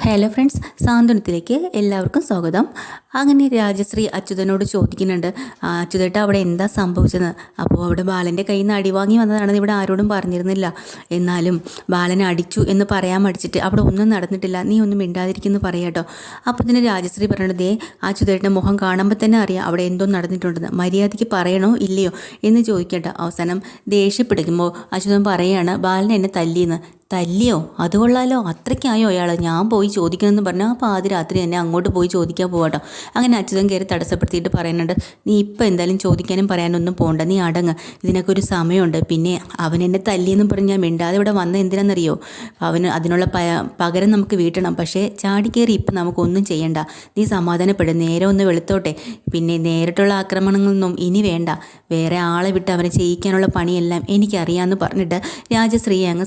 Hello friends സാന്ത്വനത്തിലേക്ക് എല്ലാവർക്കും സ്വാഗതം. അങ്ങനെ രാജശ്രീ അച്യുതനോട് ചോദിക്കുന്നുണ്ട് അച്യുതേട്ട അവിടെ എന്താ സംഭവിച്ചത് അപ്പോൾ അവിടെ ബാലന്റെ കയ്യിൽ നിന്ന് അടിവാങ്ങി വന്നതാണെന്ന് ഇവിടെ ആരോടും പറഞ്ഞിരുന്നില്ല. എന്നാലും ബാലനെ അടിച്ചു എന്ന് പറയാൻ മടിച്ചിട്ട് അവിടെ ഒന്നും നടന്നിട്ടില്ല. നീ ഒന്നും മിണ്ടാതിരിക്കുന്നു പറയാട്ടോ അപ്പോൾ തന്നെ രാജശ്രീ പറയണത് ദേ അച്യുതേട്ടന്റെ മുഖം കാണുമ്പോൾ തന്നെ അറിയാം അവിടെ എന്തോ നടന്നിട്ടുണ്ടെന്ന്. മര്യാദയ്ക്ക് പറയണോ ഇല്ലയോ? എന്ന് ചോദിക്കട്ടെ. അവസാനം ദേഷ്യപ്പെടുമ്പോൾ അച്യുതൻ പറയാണ് ബാലൻ എന്നെ തല്ലിയെന്ന്. തല്ലിയോ? അത് കൊള്ളാലോ. അത്രയ്ക്കായോ അയാൾ ഞാൻ പോയി ചോദിക്കണമെന്ന് പറഞ്ഞാൽ അപ്പോൾ ആദ്യ രാത്രി തന്നെ അങ്ങോട്ട് പോയി ചോദിക്കാൻ പോവാട്ടോ. അങ്ങനെ അച്യുതൻ കയറി തടസ്സപ്പെടുത്തിയിട്ട് പറയുന്നുണ്ട് നീ ഇപ്പം എന്തായാലും ചോദിക്കാനും പറയാനൊന്നും പോകണ്ട നീ അടങ്ങ്. ഇതിനൊക്കെ ഒരു സമയമുണ്ട്. പിന്നെ അവൻ എന്നെ തല്ലിയെന്നും പറഞ്ഞ് ഞാൻ മിണ്ടാതെ ഇവിടെ വന്ന എന്തിനാണെന്നറിയോ? അവന് അതിനുള്ള പ പകരം നമുക്ക് വീട്ടണം. പക്ഷേ ചാടിക്കേറി ഇപ്പം നമുക്കൊന്നും ചെയ്യണ്ട. നീ സമാധാനപ്പെടും. നേരെ ഒന്ന് വെളുത്തോട്ടെ. പിന്നെ നേരിട്ടുള്ള ആക്രമണങ്ങളൊന്നും ഇനി വേണ്ട. വേറെ ആളെ വിട്ട് അവനെ ചെയ്യിക്കാനുള്ള പണിയെല്ലാം എനിക്കറിയാമെന്ന് പറഞ്ഞിട്ട് രാജശ്രീയെ അങ്ങ്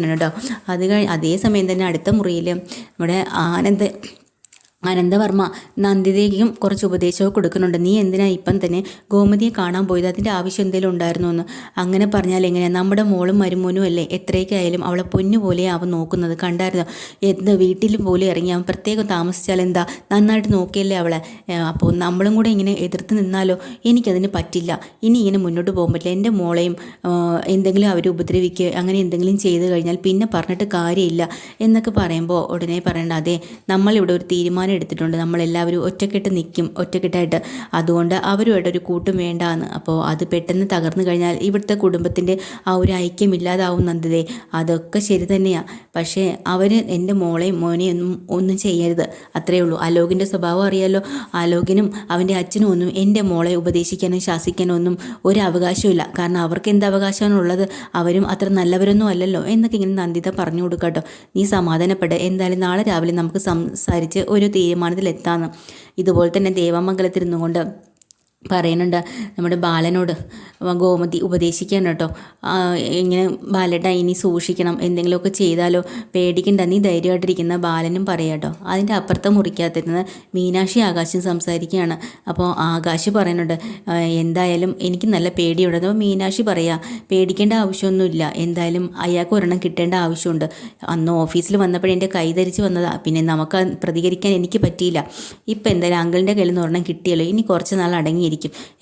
സമാധാനിപ്പിക്കുന്നുണ്ട് കേട്ടോ. അത് കഴി അതേസമയം തന്നെ അടുത്ത മുറിയിൽ നമ്മുടെ ആനന്ദ് അനന്തവർമ്മ നന്ദിതയ്ക്കും കുറച്ച് ഉപദേശമൊക്കെ കൊടുക്കുന്നുണ്ട്. നീ എന്തിനാ ഇപ്പം തന്നെ ഗോമതിയെ കാണാൻ പോയത്? അതിന്റെ ആവശ്യം എന്തെങ്കിലും ഉണ്ടായിരുന്നു എന്ന് അങ്ങനെ പറഞ്ഞാൽ എങ്ങനെയാണ് നമ്മുടെ മോളും മരുമോനും അല്ലേ? എത്രയൊക്കെയായാലും അവളെ പൊന്നു പോലെ അവൻ നോക്കുന്നത്. കണ്ടായിരുന്നു? എന്ത് വീട്ടിൽ പോലും ഇറങ്ങി അവൻ പ്രത്യേകം താമസിച്ചാൽ എന്താ? നന്നായിട്ട് നോക്കിയല്ലേ അവളെ? അപ്പോൾ നമ്മളും കൂടെ ഇങ്ങനെ എതിർത്ത് നിന്നാലോ? എനിക്കതിന് പറ്റില്ല. ഇനി ഇങ്ങനെ മുന്നോട്ട് പോകാൻ പറ്റില്ല. എന്റെ മോളെയും എന്തെങ്കിലും അവർ ഉപദ്രവിക്കുക അങ്ങനെ എന്തെങ്കിലും ചെയ്തു കഴിഞ്ഞാൽ പിന്നെ പറഞ്ഞിട്ട് കാര്യമില്ല എന്നൊക്കെ പറയുമ്പോൾ ഉടനെ പറയണ്ട അതെ നമ്മളിവിടെ ഒരു തീരുമാനം എടുത്തിട്ടുണ്ട്. നമ്മളെല്ലാവരും ഒറ്റക്കെട്ട് നിൽക്കും ഒറ്റക്കെട്ടായിട്ട്. അതുകൊണ്ട് അവരുമായിട്ട് ഒരു കൂട്ടും വേണ്ടാന്ന്. അപ്പോൾ അത് പെട്ടെന്ന് തകർന്നു കഴിഞ്ഞാൽ ഇവിടുത്തെ കുടുംബത്തിന്റെ ആ ഒരു ഐക്യം ഇല്ലാതാവും അതൊക്കെ ശരി തന്നെയാണ് പക്ഷേ അവർ എന്റെ മോളെയും മോനെയും ഒന്നും ഒന്നും ചെയ്യരുത്. അത്രയേ ഉള്ളൂ. അലോകിന്റെ സ്വഭാവം അറിയാലോ. അലോകിനും അവന്റെ അച്ഛനും ഒന്നും എന്റെ മോളെ ഉപദേശിക്കാനും ശാസിക്കാനും ഒന്നും ഒരു അവകാശമില്ല കാരണം അവർക്ക് എന്ത് അവകാശമാണ് ഉള്ളത്? അവരും അത്ര നല്ലവരൊന്നും അല്ലല്ലോ എന്നൊക്കെ ഇങ്ങനെ നന്ദിത പറഞ്ഞു കൊടുക്കാട്ടോ. നീ സമാധാനപ്പെട്ട് എന്തായാലും നാളെ രാവിലെ നമുക്ക് സംസാരിച്ച് ഒരു തീരുമാനത്തിലെത്താമെന്ന് ഇതുപോലെ തന്നെ ദേവമംഗലത്തിരുന്നു കൊണ്ട് പറയുന്നുണ്ട് നമ്മുടെ ബാലനോട് ഗോമതി ഉപദേശിക്കാൻ കേട്ടോ. ഇങ്ങനെ ബാലേട്ട ഇനി സൂക്ഷിക്കണം എന്തെങ്കിലുമൊക്കെ ചെയ്താലോ പേടിക്കണ്ട നീ ധൈര്യമായിട്ടിരിക്കുന്ന ബാലനും പറയാട്ടോ അതിന്റെ അപ്പുറത്തെ മുറിക്കകത്തിരുന്ന് മീനാക്ഷി ആകാശം സംസാരിക്കുകയാണ്. അപ്പോൾ ആകാശ് പറയുന്നുണ്ട് എന്തായാലും എനിക്ക് നല്ല പേടിയുണ്ട്. അപ്പോൾ മീനാക്ഷി പറയാ പേടിക്കേണ്ട ആവശ്യമൊന്നുമില്ല. എന്തായാലും അയാൾക്ക് ഒരെണ്ണം കിട്ടേണ്ട ആവശ്യമുണ്ട്. അന്ന് ഓഫീസിൽ വന്നപ്പോഴേ എന്റെ കൈ ധരിച്ച് വന്നതാ. പിന്നെ നമുക്ക് പ്രതികരിക്കാൻ എനിക്ക് പറ്റിയില്ല. ഇപ്പം എന്തായാലും അങ്കിളിന്റെ കയ്യിൽ നിന്ന് ഒരെണ്ണം കിട്ടിയല്ലോ. ഇനി കുറച്ച് നാൾ അടങ്ങിയിരിക്കും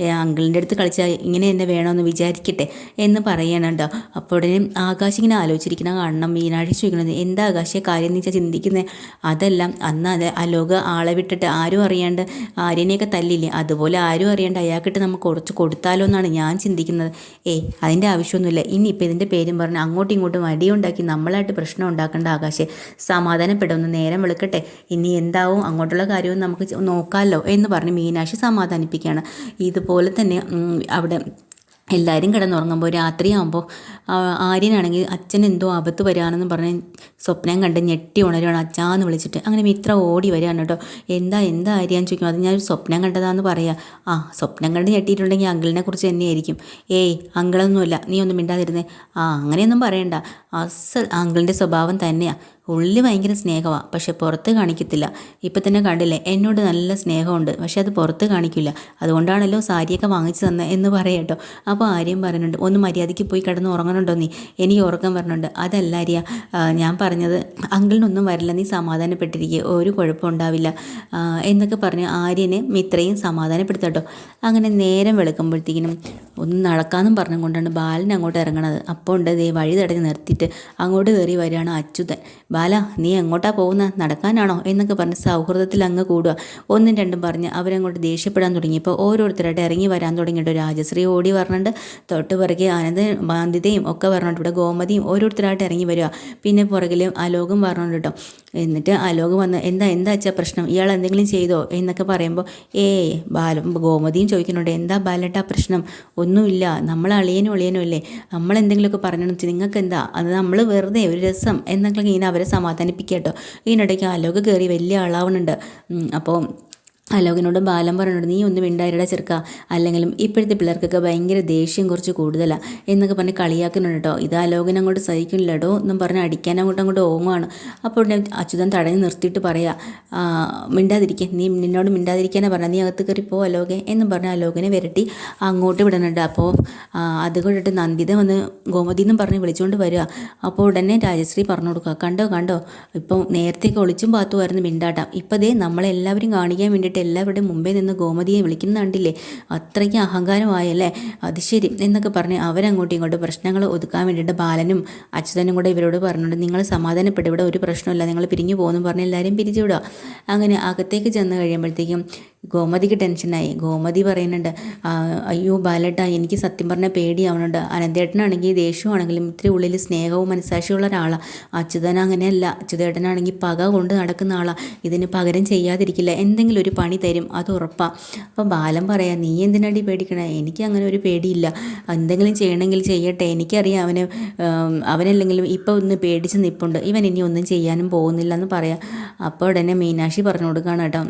ഏ, അങ്കിളിന്റെ അടുത്ത് കളിച്ചാൽ ഇങ്ങനെ എന്നെ വേണമെന്ന് വിചാരിക്കട്ടെ എന്ന് പറയണുണ്ടോ അപ്പോൾ ഉടനെ ആകാശ് ഇങ്ങനെ ആലോചിച്ചിരിക്കുന്ന കാണണം മീനാക്ഷി ചോദിക്കണത് എന്താ ആകാശെ കാര്യം എന്ന് വെച്ചാൽ ചിന്തിക്കുന്നത് അതല്ല അന്ന് അത് അലോക ആളെ വിട്ടിട്ട് ആരും അറിയാണ്ട് ആര്യനെയൊക്കെ തല്ലില്ലേ? അതുപോലെ ആരും അറിയാണ്ട് അയാൾക്കിട്ട് നമുക്ക് കുറച്ച് കൊടുത്താലോ എന്നാണ് ഞാൻ ചിന്തിക്കുന്നത്. ഏ അതിന്റെ ആവശ്യമൊന്നുമില്ല. ഇനിയിപ്പോൾ ഇതിന്റെ പേരും പറഞ്ഞ് അങ്ങോട്ടും ഇങ്ങോട്ടും അടിയുണ്ടാക്കി നമ്മളായിട്ട് പ്രശ്നം ഉണ്ടാക്കേണ്ട ആകാശെ. സമാധാനപ്പെടുമെന്ന് നേരം വെളുക്കട്ടെ. ഇനി എന്താവും? അങ്ങോട്ടുള്ള കാര്യവും നമുക്ക് നോക്കാമല്ലോ എന്ന് പറഞ്ഞ് മീനാക്ഷി സമാധാനിപ്പിക്കുകയാണ് ഇതുപോലെ തന്നെ അവിടെ എല്ലാവരും കിടന്നുറങ്ങുമ്പോൾ രാത്രിയാകുമ്പോൾ ആര്യനാണെങ്കിൽ അച്ഛൻ എന്തോ ആപത്ത് വരികയാണെന്ന് പറഞ്ഞ് സ്വപ്നം കണ്ട് ഞെട്ടി ഉണരുകയാണ് അച്ഛാന്ന് വിളിച്ചിട്ട് അങ്ങനെ മിത്ര ഓടി വരികയാണ് കേട്ടോ. എന്താ എന്താ ആര്യാന്ന് ചോദിക്കും അത് ഞാനൊരു സ്വപ്നം കണ്ടതാന്ന് പറയാ. ആ സ്വപ്നം കണ്ട് ഞെട്ടിയിട്ടുണ്ടെങ്കിൽ അങ്കിളിനെ കുറിച്ച് തന്നെയായിരിക്കും. ഏയ് അങ്കിളൊന്നുമില്ല നീ ഒന്നും മിണ്ടാതിരുന്നേ. ആ അങ്ങനെയൊന്നും പറയണ്ട. അസൽ അങ്കിളിന്റെ സ്വഭാവം തന്നെയാണ് ഉള്ളിൽ ഭയങ്കര സ്നേഹമാണ് പക്ഷെ പുറത്ത് കാണിക്കത്തില്ല. ഇപ്പം തന്നെ കണ്ടില്ലേ എന്നോട് നല്ല സ്നേഹമുണ്ട്. പക്ഷെ അത് പുറത്ത് കാണിക്കില്ല അതുകൊണ്ടാണല്ലോ സാരിയൊക്കെ വാങ്ങിച്ചു തന്നെ എന്ന് പറയട്ടോ. അപ്പോൾ ആര്യം പറയുന്നുണ്ട് ഒന്ന് മര്യാദയ്ക്ക് പോയി കിടന്ന് ഉറങ്ങണുണ്ടോ നീ? എനിക്ക് ഉറക്കം വരണുണ്ട്. അതല്ല ആര്യ ഞാൻ പറഞ്ഞത് അങ്കിളിനൊന്നും വരില്ല. നീ സമാധാനപ്പെട്ടിരിക്കുക ഒരു കുഴപ്പമുണ്ടാവില്ല എന്നൊക്കെ പറഞ്ഞ് ആര്യനെ മിത്രയും സമാധാനപ്പെടുത്തട്ടോ. അങ്ങനെ നേരം വെളുക്കുമ്പോഴത്തേക്കിനും ഒന്ന് നടക്കാമെന്നും പറഞ്ഞുകൊണ്ടാണ് ബാലൻ അങ്ങോട്ട് ഇറങ്ങണത്. അപ്പോൾ ഉണ്ട് ദേ വഴി തടഞ്ഞ് നിർത്തിയിട്ട് അങ്ങോട്ട് കയറി വരികയാണ് അച്യുതൻ. ബാല നീ എങ്ങോട്ടാ പോകുന്ന? നടക്കാനാണോ? എന്നൊക്കെ പറഞ്ഞ് സൗഹൃദത്തിൽ അങ്ങ് കൂടുക. ഒന്നും രണ്ടും പറഞ്ഞ് അവരങ്ങോട്ട് ദേഷ്യപ്പെടാൻ തുടങ്ങിയപ്പോൾ ഓരോരുത്തരായിട്ട് ഇറങ്ങി വരാൻ തുടങ്ങിയിട്ട് രാജശ്രീ ഓടി പറഞ്ഞിട്ട് തൊട്ട് പിറകെ ആനന്ദ ബാന്ധിതയും ഒക്കെ പറഞ്ഞിട്ട് ഇവിടെ ഗോമതിയും ഓരോരുത്തരായിട്ട് ഇറങ്ങി വരിക. പിന്നെ പുറകിൽ അലോകം പറഞ്ഞിട്ട് കേട്ടോ. എന്നിട്ട് അലോക് വന്ന് എന്താ എന്താ അച്ഛാ പ്രശ്നം? ഇയാൾ എന്തെങ്കിലും ചെയ്തോ? എന്നൊക്കെ പറയുമ്പോൾ ഏയ് ബാല ഗോമതിയും ചോദിക്കുന്നുണ്ട്. എന്താ ബാലട്ടാ പ്രശ്നം? ഒന്നുമില്ല. നമ്മൾ അളിയനും ഒളിയനും അല്ലേ? നമ്മൾ എന്തെങ്കിലുമൊക്കെ വെച്ചാൽ നിങ്ങൾക്ക് എന്താ അത് നമ്മൾ വെറുതെ ഒരു രസം എന്നൊക്കെ ഇങ്ങനെ അവരെ സമാധാനിപ്പിക്കുക കേട്ടോ ഇതിനിടയ്ക്ക് ആലോക കയറി വലിയ ആളാവുന്നുണ്ട് അപ്പോൾ അലോകിനോട് ബാലം പറഞ്ഞോട് നീ ഒന്നും മിണ്ടായിരടാ ചെറുക്ക. അല്ലെങ്കിലും ഇപ്പോഴത്തെ പിള്ളേർക്കൊക്കെ ഭയങ്കര ദേഷ്യം കുറച്ച് കൂടുതലാണ് എന്നൊക്കെ പറഞ്ഞ് കളിയാക്കുന്നുണ്ട് കേട്ടോ. ഇത് അലോകൻ അങ്ങോട്ട് സഹിക്കുന്നില്ലടോ. എന്നും പറഞ്ഞ് അടിക്കാൻ അങ്ങോട്ട് അങ്ങോട്ട് ഓങ്ങുവാണ്. അപ്പോൾ ഉടനെ അച്യുതൻ തടഞ്ഞ് നിർത്തിയിട്ട് പറയാ "ആ, മിണ്ടാതിരിക്കാൻ നീ നിന്നോട് മിണ്ടാതിരിക്കാനാണ് പറഞ്ഞത്. നീ അകത്ത് കയറി പോ അലോകെ. എന്നും പറഞ്ഞ് അലോകനെ വിരട്ടി അങ്ങോട്ട് വിടുന്നുണ്ട്. അപ്പോൾ അതുകൊണ്ടിട്ട് അത് കൊണ്ടിട്ട് നന്ദിത വന്ന് ഗോമതി എന്നും പറഞ്ഞ് വിളിച്ചുകൊണ്ട് വരിക. അപ്പോൾ ഉടനെ രാജശ്രീ പറഞ്ഞു കൊടുക്കുക കണ്ടോ കണ്ടോ. ഇപ്പം നേരത്തേക്ക് ഒളിച്ചും പാത്തുമായിരുന്നു മിണ്ടാട്ടം. ഇപ്പം ദേ നമ്മളെല്ലാവരും കാണിക്കാൻ വേണ്ടിയിട്ട് എല്ലാവരുടെയും മുമ്പേ നിന്ന് ഗോമതിയെ വിളിക്കുന്ന കണ്ടില്ലേ? അത്രയ്ക്ക് അഹങ്കാരമായല്ലേ? അത് ശരി എന്നൊക്കെ പറഞ്ഞ് അവരങ്ങോട്ടും ഇങ്ങോട്ട് പ്രശ്നങ്ങൾ ഒതുക്കാൻ വേണ്ടിയിട്ട് ബാലനും അച്യുതനും കൂടെ ഇവരോട് പറഞ്ഞിട്ട് നിങ്ങൾ സമാധാനപ്പെട്ട് ഇവിടെ ഒരു പ്രശ്നമില്ല നിങ്ങൾ പിരിഞ്ഞു പോകുന്നു പറഞ്ഞ് എല്ലാവരും പിരിച്ചുവിടുക. അങ്ങനെ അകത്തേക്ക് ചെന്ന് കഴിയുമ്പോഴത്തേക്കും ഗോമതിക്ക് ടെൻഷനായി ഗോമതി പറയുന്നുണ്ട് അയ്യോ ബാലേട്ട എനിക്ക് സത്യം പറഞ്ഞാൽ പേടിയാവുന്നുണ്ട് അനന്തേട്ടനാണെങ്കിൽ ദേഷ്യമാണെങ്കിലും ഇത്തിരി ഉള്ളിൽ സ്നേഹവും മനസാക്ഷിയുള്ള ഒരാളാണ് അച്യുതൻ അങ്ങനെയല്ല. അച്യുതേട്ടനാണെങ്കിൽ പക കൊണ്ട് നടക്കുന്ന ആളാണ് ഇതിന് പകരം ചെയ്യാതിരിക്കില്ല. എന്തെങ്കിലും ഒരു പണി തരും. അത് ഉറപ്പാണ് അപ്പോൾ ബാലൻ പറയാം നീ എന്തിനാടി പേടിക്കണേ? എനിക്ക് അങ്ങനെ ഒരു പേടിയില്ല. എന്തെങ്കിലും ചെയ്യണമെങ്കിൽ ചെയ്യട്ടെ. എനിക്കറിയാം അവന് അവനല്ലെങ്കിലും ഇപ്പോൾ ഒന്ന് പേടിച്ച് നിൽപ്പുണ്ട് ഇവൻ ഇനി ഒന്നും ചെയ്യാനും പോകുന്നില്ല എന്ന് പറയാം. അപ്പോൾ ഉടനെ മീനാക്ഷി പറഞ്ഞു കൊടുക്കുകയാണ് കേട്ടോ.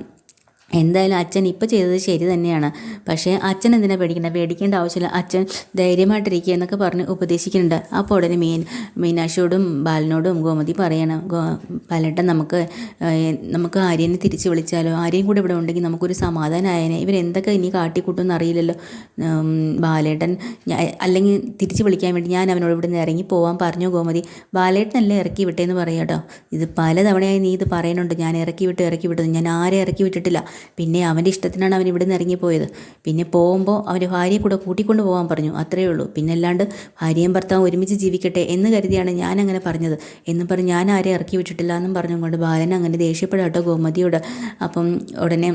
എന്തായാലും അച്ഛൻ ഇപ്പോൾ ചെയ്തത് ശരി തന്നെയാണ്. പക്ഷേ അച്ഛൻ എന്തിനാ പേടിക്കണ്ട? പേടിക്കേണ്ട ആവശ്യമില്ല. അച്ഛൻ ധൈര്യമായിട്ടിരിക്കുക എന്നൊക്കെ പറഞ്ഞ് ഉപദേശിക്കുന്നുണ്ട്. അപ്പോൾ ഉടനെ മീൻ മീനാക്ഷിയോടും ബാലനോടും ഗോമതി പറയണം ഗോ ബാലേട്ടൻ നമുക്ക് നമുക്ക് ആര്യനെ തിരിച്ച് വിളിച്ചാലോ? ആര്യൻ കൂടെ ഇവിടെ ഉണ്ടെങ്കിൽ നമുക്കൊരു സമാധാനമായേനെ ഇവരെന്തൊക്കെ ഇനി കാട്ടിക്കൂട്ടുമെന്ന് അറിയില്ലല്ലോ. ബാലേട്ടൻ അല്ലെങ്കിൽ തിരിച്ച് വിളിക്കാൻ വേണ്ടി ഞാൻ അവനോട് ഇവിടെ നിന്ന് ഇറങ്ങി പോകാൻ പറഞ്ഞു ഗോമതി. ബാലേട്ടനല്ലേ ഇറക്കി വിട്ടേന്ന് പറയാം കേട്ടോ ഇത് പലതവണയായി നീ ഇത് പറയുന്നുണ്ട് ഞാൻ ഇറക്കി വിട്ട് ഇറക്കി വിട്ടത് ഞാൻ ആരെ ഇറക്കി വിട്ടിട്ടില്ല. പിന്നെ അവന്റെ ഇഷ്ടത്തിനാണ് അവൻ ഇവിടെ നിന്ന് ഇറങ്ങിപ്പോയത്. പിന്നെ പോകുമ്പോൾ അവന്റെ ഭാര്യയെ കൂടെ കൂട്ടിക്കൊണ്ട് പോകാൻ പറഞ്ഞു. അത്രയേ ഉള്ളൂ. പിന്നെ അല്ലാണ്ട് ഭാര്യയും ഭർത്താവും ഒരുമിച്ച് ജീവിക്കട്ടെ എന്ന് കരുതിയാണ് ഞാൻ അങ്ങനെ പറഞ്ഞത്. എന്നും പറഞ്ഞ് ഞാൻ ആരെയും ഇറക്കി വിട്ടിട്ടില്ല എന്നും പറഞ്ഞുകൊണ്ട് ബാലൻ അങ്ങനെ ദേഷ്യപ്പെടാട്ടോ ഗോമതിയോട്. അപ്പം ഉടനെ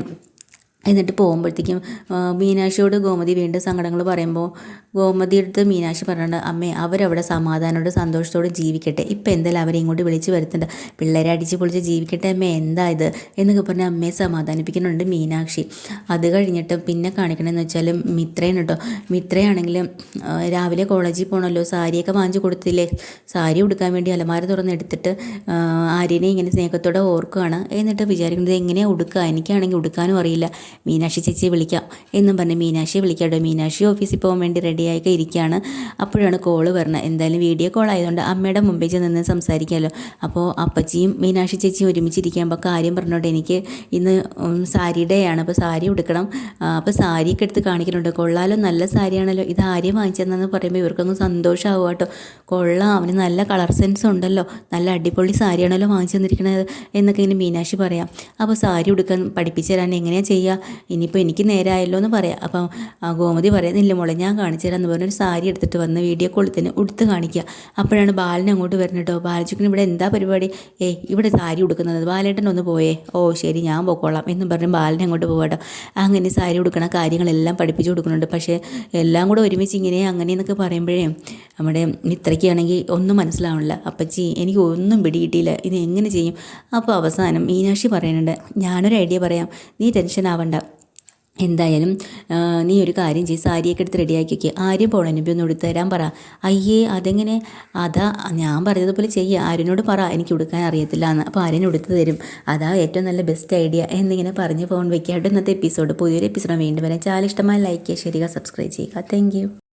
എന്നിട്ട് പോകുമ്പോഴത്തേക്കും മീനാക്ഷിയോട് ഗോമതി വീണ്ടും സങ്കടങ്ങൾ പറയുമ്പോൾ ഗോമതി മീനാക്ഷി പറഞ്ഞിട്ടുണ്ട് അമ്മേ അവരവിടെ സമാധാനത്തോടെ സന്തോഷത്തോടെ ജീവിക്കട്ടെ. ഇപ്പം എന്തായാലും അവരെ ഇങ്ങോട്ട് വിളിച്ച് വരുത്തുന്നുണ്ട്. പിള്ളേരെ അടിച്ച് പൊളിച്ച് ജീവിക്കട്ടെ അമ്മേ എന്താ ഇത്? എന്നൊക്കെ പറഞ്ഞ് അമ്മയെ സമാധാനിപ്പിക്കുന്നുണ്ട് മീനാക്ഷി. അത് കഴിഞ്ഞിട്ട് പിന്നെ കാണിക്കണമെന്ന് വെച്ചാൽ മിത്രയാണ് കേട്ടോ മിത്രയാണെങ്കിൽ രാവിലെ കോളേജിൽ പോകണമല്ലോ സാരിയൊക്കെ വാങ്ങിച്ചു കൊടുത്തില്ലേ? സാരി ഉടുക്കാൻ വേണ്ടി അലമാര തുറന്നെടുത്തിട്ട് ആര്യനെ ഇങ്ങനെ സ്നേഹത്തോടെ ഓർക്കുകയാണ്. എന്നിട്ട് വിചാരിക്കുന്നത് എങ്ങനെയാണ് ഉടുക്കുക? എനിക്കാണെങ്കിൽ ഉടുക്കാനും അറിയില്ല. മീനാക്ഷി ചേച്ചിയെ വിളിക്കാം എന്നും പറഞ്ഞ് മീനാക്ഷിയെ വിളിക്കാട്ടോ മീനാക്ഷി ഓഫീസിൽ പോകാൻ വേണ്ടി റെഡിയായൊക്കെ ഇരിക്കുകയാണ്. അപ്പോഴാണ് കോൾ വരുന്നത് എന്തായാലും വീഡിയോ കോൾ ആയതുകൊണ്ട് അമ്മയുടെ മുമ്പിൽ നിന്ന് സംസാരിക്കാമല്ലോ അപ്പോൾ അപ്പച്ചിയും മീനാക്ഷി ചേച്ചിയും ഒരുമിച്ചിരിക്കുമ്പോൾ കാര്യം പറഞ്ഞോട്ടെ. എനിക്ക് ഇന്ന് സാരി ഡേ ആണ്. അപ്പോൾ സാരി ഉടുക്കണം. അപ്പോൾ സാരിയൊക്കെ എടുത്ത് കാണിക്കുന്നുണ്ട്. കൊള്ളാലോ നല്ല സാരിയാണല്ലോ ഇത് ആര്യം വാങ്ങിച്ചതെന്ന് പറയുമ്പോൾ ഇവർക്കൊന്ന് സന്തോഷമാവും കേട്ടോ. കൊള്ളാം അവന് നല്ല കളർ സെൻസ് ഉണ്ടല്ലോ. നല്ല അടിപൊളി സാരിയാണല്ലോ വാങ്ങിച്ചു തന്നിരിക്കുന്നത് എന്നൊക്കെ ഇങ്ങനെ മീനാക്ഷി പറയാം. അപ്പോൾ സാരി ഉടുക്കാൻ പഠിപ്പിച്ചു തരാൻ എങ്ങനെയാണ് ചെയ്യുക ഇനിയിപ്പോൾ എനിക്ക് നേരായല്ലോ എന്ന് പറയാം. അപ്പം ഗോമതി ഗോമതി പറയുന്നില്ല മോളെ ഞാൻ കാണിച്ചു തരാം എന്ന് പറഞ്ഞൊരു സാരി എടുത്തിട്ട് വന്ന് വീഡിയോ കോളിൽ തന്നെ ഉടുത്ത് കാണിക്കുക. അപ്പോഴാണ് ബാലൻ അങ്ങോട്ട് വരുന്നത് കേട്ടോ. ബാലചുക്കൻ ഇവിടെ എന്താ പരിപാടി? ഏയ് ഇവിടെ സാരി ഉടുക്കുന്നത്. ബാലേട്ടൻ ഒന്ന് പോയേ. ഓ ശരി ഞാൻ പോയിക്കോളാം എന്നും പറഞ്ഞ് ബാലൻ അങ്ങോട്ട് പോകട്ടോ അങ്ങനെ സാരി ഉടുക്കണ കാര്യങ്ങളെല്ലാം പഠിപ്പിച്ചു കൊടുക്കുന്നുണ്ട്. പക്ഷേ എല്ലാം കൂടെ ഒരുമിച്ച് ഇങ്ങനെ അങ്ങനെ എന്നൊക്കെ പറയുമ്പോഴേ നമ്മുടെ ഇത്രയ്ക്കാണെങ്കിൽ ഒന്നും മനസ്സിലാവണില്ല. അപ്പച്ചി എനിക്ക് ഒന്നും പിടികിട്ടിയില്ല. ഇത് എങ്ങനെ ചെയ്യും? അപ്പോൾ അവസാനം മീനാക്ഷി പറയുന്നുണ്ട് ഞാനൊരു ഐഡിയ പറയാം. നീ ടെൻഷൻ ആവണ്ട. എന്തായാലും നീ ഒരു കാര്യം ചെയ്യ്. സാരിയൊക്കെ എടുത്ത് റെഡിയാക്കി വയ്ക്കുക ആര്യ പോളനുബി ഒന്ന് ഉടുത്ത് തരാൻ പറ. അയ്യേ അതെങ്ങനെ? അതാ ഞാൻ പറഞ്ഞതുപോലെ ചെയ്യുക ആര്യനോട് പറ. എനിക്ക് കൊടുക്കാൻ അറിയത്തില്ല എന്ന് അപ്പോൾ ആര്യൻ എടുത്തു തരും. അതാ ഏറ്റവും നല്ല ബെസ്റ്റ് ഐഡിയ എന്നിങ്ങനെ പറഞ്ഞ് ഫോൺ വെക്കാട്ട് ഇന്നത്തെ എപ്പിസോഡ് പുതിയൊരു എപ്പിസോഡ് വീണ്ടും വരാം. ചാനൽ ഇഷ്ടമായ ലൈക്ക് ചെയ്യുക ശരിക സബ്സ്ക്രൈബ് ചെയ്യുക. താങ്ക്